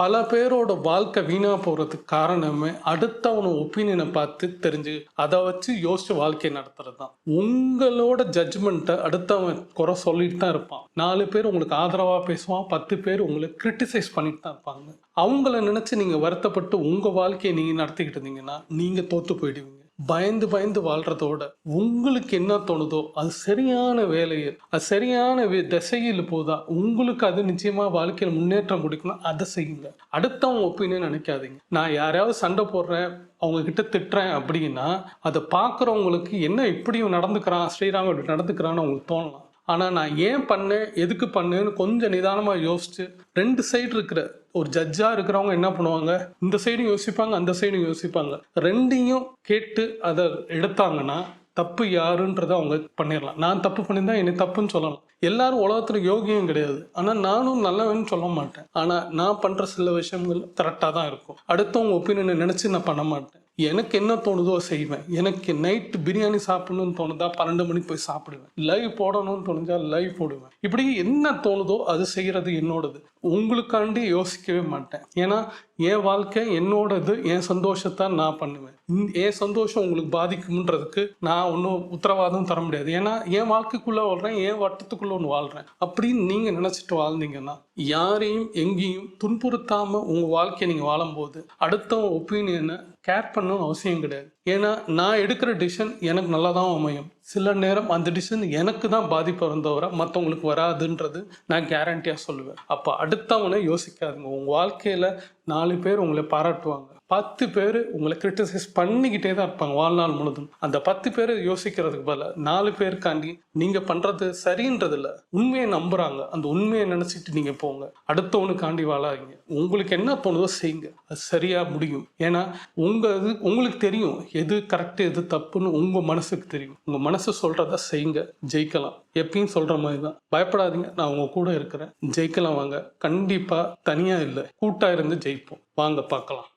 பல பேரோட வாழ்க்கை வீணா போறதுக்கு காரணமே அடுத்தவன ஒப்பீனியனை பார்த்து தெரிஞ்சு அதை வச்சு யோசிச்சு வாழ்க்கையை நடத்துறது தான் உங்களோட ஜட்ஜ்மெண்ட்டை அடுத்தவன் குறை சொல்லிட்டு தான் இருப்பான். நாலு பேர் உங்களுக்கு ஆதரவாக பேசுவான் பத்து பேர் உங்களை கிரிட்டிசைஸ் பண்ணிட்டு தான் இருப்பாங்க. அவங்கள நினைச்சு நீங்க வருத்தப்பட்டு உங்க வாழ்க்கையை நீங்க நடத்திக்கிட்டு இருந்தீங்கன்னா நீங்க தோத்து போயிடுவீங்க. பயந்து பயந்து வாழ்றதோட உங்களுக்கு என்ன தோணுதோ அது சரியான வேலையை அது சரியான வே- திசையில் போதா உங்களுக்கு அது நிச்சயமா வாழ்க்கையில் முன்னேற்றம் கொடுக்கணும் அதை செய்யுங்க. அடுத்தவங்க ஒப்பீனியன் நினைக்காதீங்க. நான் யாரையாவது சண்டை போடுறேன் அவங்க கிட்ட திட்டுறேன் அப்படின்னா அதை பார்க்குறவங்களுக்கு என்ன இப்படி நடந்துக்கிறான் ஸ்ரீராம் இப்படி நடந்துக்கிறான்னு அவங்களுக்கு தோணலாம். ஆனால் நான் ஏன் பண்ணேன் எதுக்கு பண்ணேன்னு கொஞ்சம் நிதானமாக யோசிச்சு ரெண்டு சைடு இருக்கிற ஒரு ஜட்ஜாக இருக்கிறவங்க என்ன பண்ணுவாங்க? இந்த சைடும் யோசிப்பாங்க அந்த சைடும் யோசிப்பாங்க. ரெண்டையும் கேட்டு அதை எடுத்தாங்கன்னா தப்பு யாருன்றதை அவங்க பண்ணிடலாம். நான் தப்பு பண்ணியிருந்தா என்னை தப்புன்னு சொல்லலாம். எல்லாரும் உலகத்துல யோகியம் கிடையாது. ஆனால் நானும் நல்லவன்னு சொல்ல மாட்டேன். ஆனால் நான் பண்ணுற சில விஷயங்கள் கரெக்டாக தான் இருக்கும். அடுத்தவங்க ஒப்பீனியனை நினச்சி நான் பண்ண மாட்டேன். எனக்கு என்ன தோணுதோ செய்வேன். எனக்கு நைட்டு பிரியாணி சாப்பிடணும்னு தோணுதா பன்னெண்டு மணிக்கு போய் சாப்பிடுவேன். லைவ் போடணும்னு தோணுதா லைவ் போடுவேன். இப்படி என்ன தோணுதோ அது செய்கிறது என்னோடது. உங்களுக்காண்டி யோசிக்கவே மாட்டேன். ஏன்னா என் வாழ்க்கை என்னோடது என் சந்தோஷத்தை நான் பண்ணுவேன். என் சந்தோஷம் உங்களுக்கு பாதிக்கும்ன்றதுக்கு நான் ஒன்றும் உத்தரவாதம் தர முடியாது. ஏன்னா என் வாழ்க்கைக்குள்ளே வாழ்கிறேன் என் வட்டத்துக்குள்ளே ஒன்று வாழ்கிறேன் அப்படின்னு நீங்கள் நினச்சிட்டு வாழ்ந்தீங்கன்னா யாரையும் எங்கேயும் துன்புறுத்தாமல் உங்கள் வாழ்க்கையை நீங்கள் வாழும்போது அடுத்தவங்க ஒப்பீனியனை கேர் பண்ணணும்னு அவசியம் கிடையாது. ஏன்னா நான் எடுக்கிற டிசிஷன் எனக்கு நல்லா தான் அமையும். சில நேரம் அந்த டிசிஷன் எனக்கு தான் பாதிப்பு வந்தவரை மற்றவங்களுக்கு வராதுன்றது நான் கேரண்டியாக சொல்லுவேன். அப்போ அடுத்தவனை யோசிக்காதுங்க. உங்கள் வாழ்க்கையில் நாலு பேர் உங்களை பாராட்டுவாங்க. பத்து பேர் உங்களை கிரிட்டிசைஸ் பண்ணிக்கிட்டே தான் இருப்பாங்க வாழ்நாள் முழுதும். அந்த பத்து பேர் யோசிக்கிறதுக்கு பதிலாக நாலு பேருக்காண்டி நீங்கள் பண்ணுறது சரின்றது இல்லை உண்மையை நம்புகிறாங்க அந்த உண்மையை நினச்சிட்டு நீங்கள் போங்க. அடுத்தவனுக்காண்டி வாழாதீங்க. உங்களுக்கு என்ன தோணுதோ செய்யுங்க. அது சரியாக முடியும். ஏன்னா உங்கள் இது உங்களுக்கு தெரியும். எது கரெக்டு எது தப்புன்னு உங்கள் மனசுக்கு தெரியும். உங்கள் மனசு மனசு சொல்கிறத செய்யுங்க ஜெயிக்கலாம். எப்பயும் சொல்கிற மாதிரி தான் பயப்படாதீங்க நான் உங்க கூட இருக்கிறேன். ஜெயிக்கலாம் வாங்க. கண்டிப்பாக தனியாக இல்லை கூட்டாக இருந்து ஜெயிப்போம். வாங்க பார்க்கலாம்.